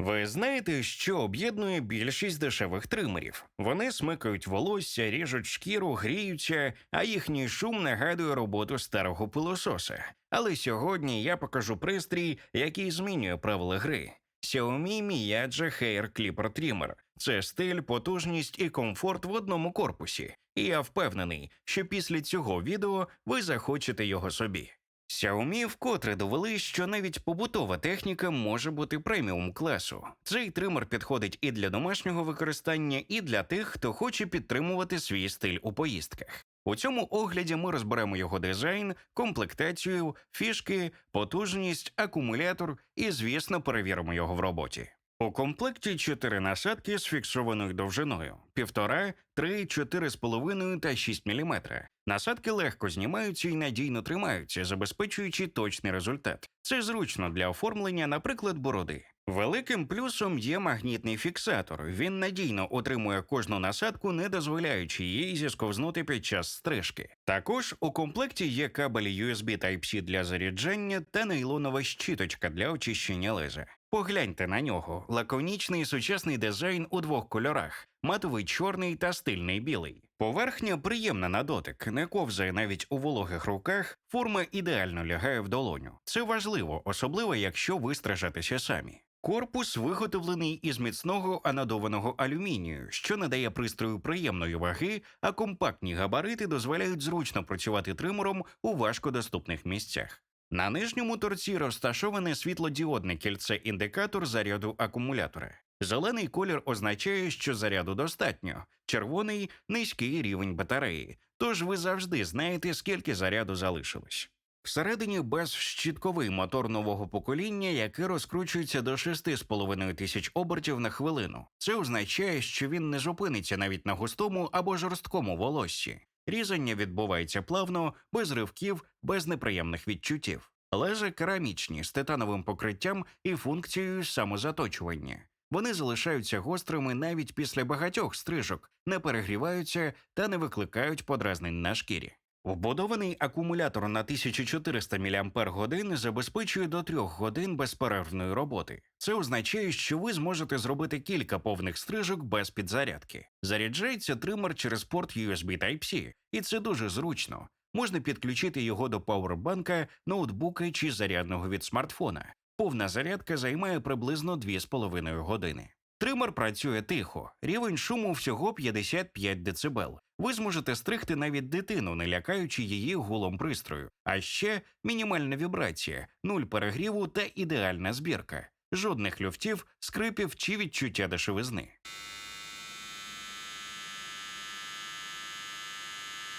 Ви знаєте, що об'єднує більшість дешевих тримерів? Вони смикають волосся, ріжуть шкіру, гріються, а їхній шум нагадує роботу старого пилососа. Але сьогодні я покажу пристрій, який змінює правила гри. Xiaomi Miyaja Hair Clipper Trimmer – це стиль, потужність і комфорт в одному корпусі. І я впевнений, що після цього відео ви захочете його собі. Xiaomi вкотре довели, що навіть побутова техніка може бути преміум класу. Цей тример підходить і для домашнього використання, і для тих, хто хоче підтримувати свій стиль у поїздках. У цьому огляді ми розберемо його дизайн, комплектацію, фішки, потужність, акумулятор і, звісно, перевіримо його в роботі. У комплекті чотири насадки з фіксованою довжиною: 1,5, 3, 4,5 та 6 мм. Насадки легко знімаються і надійно тримаються, забезпечуючи точний результат. Це зручно для оформлення, наприклад, бороди. Великим плюсом є магнітний фіксатор. Він надійно отримує кожну насадку, не дозволяючи їй зісковзнути під час стрижки. Також у комплекті є кабель USB Type-C для заряджання та нейлонова щіточка для очищення леза. Погляньте на нього: лаконічний сучасний дизайн у двох кольорах: матовий чорний та стильний білий. Поверхня приємна на дотик, не ковзає навіть у вологих руках. Форма ідеально лягає в долоню. Це важливо, особливо якщо ви стражатеся самі. Корпус виготовлений із міцного анодованого алюмінію, що надає пристрою приємної ваги, а компактні габарити дозволяють зручно працювати тримером у важкодоступних місцях. На нижньому торці розташоване світлодіодне кільце-індикатор заряду акумулятора. Зелений колір означає, що заряду достатньо, червоний низький рівень батареї, тож ви завжди знаєте, скільки заряду залишилось. Всередині безщітковий мотор нового покоління, який розкручується до 6,5 тисяч обертів на хвилину. Це означає, що він не зупиниться навіть на густому або жорсткому волоссі. Різання відбувається плавно, без ривків, без неприємних відчуттів. Лежа керамічні з титановим покриттям і функцією самозаточування. Вони залишаються гострими навіть після багатьох стрижок, не перегріваються та не викликають подразнень на шкірі. Вбудований акумулятор на 1400 мАч забезпечує до 3 годин безперервної роботи. Це означає, що ви зможете зробити кілька повних стрижок без підзарядки. Заряджається тример через порт USB Type-C, і це дуже зручно. Можна підключити його до пауербанка, ноутбука чи зарядного від смартфона. Повна зарядка займає приблизно 2,5 години. Тример працює тихо, рівень шуму всього 55 дБ. Ви зможете стригти навіть дитину, не лякаючи її гулом пристрою. А ще мінімальна вібрація, нуль перегріву та ідеальна збірка. Жодних люфтів, скрипів чи відчуття дешевизни.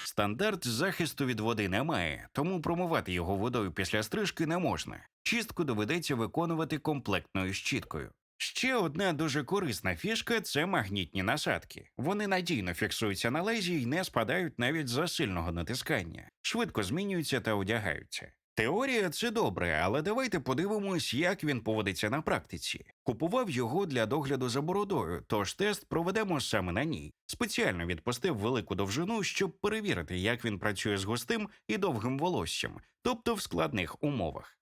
Стандарт захисту від води немає, тому промивати його водою після стрижки не можна. Чистку доведеться виконувати комплектною щіткою. Ще одна дуже корисна фішка це магнітні насадки. Вони надійно фіксуються на лезі і не спадають навіть за сильного натискання, швидко змінюються та одягаються. Теорія це добре, але давайте подивимось, як він поводиться на практиці. Купував його для догляду за бородою, тож тест проведемо саме на ній. Спеціально відпустив велику довжину, щоб перевірити, як він працює з густим і довгим волоссям, тобто в складних умовах.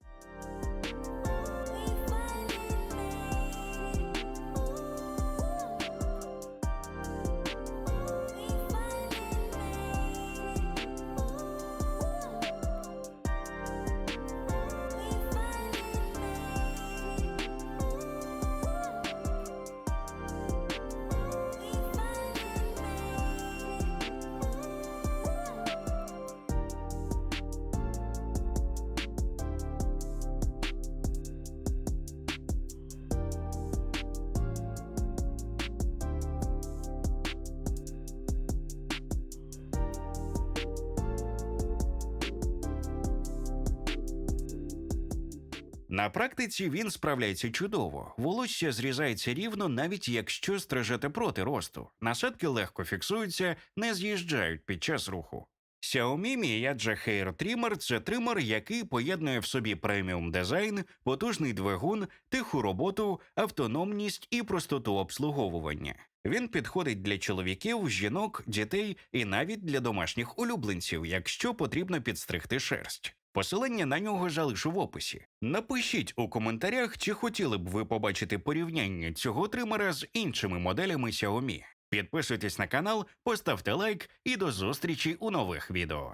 На практиці він справляється чудово. Волосся зрізається рівно, навіть якщо стрижете проти росту. Насадки легко фіксуються, не з'їжджають під час руху. Xiaomi Miyaja Hair Trimmer – це тример, який поєднує в собі преміум дизайн, потужний двигун, тиху роботу, автономність і простоту обслуговування. Він підходить для чоловіків, жінок, дітей і навіть для домашніх улюбленців, якщо потрібно підстригти шерсть. Посилання на нього залишу в описі. Напишіть у коментарях, чи хотіли б ви побачити порівняння цього тримера з іншими моделями Xiaomi. Підписуйтесь на канал, поставте лайк і до зустрічі у нових відео.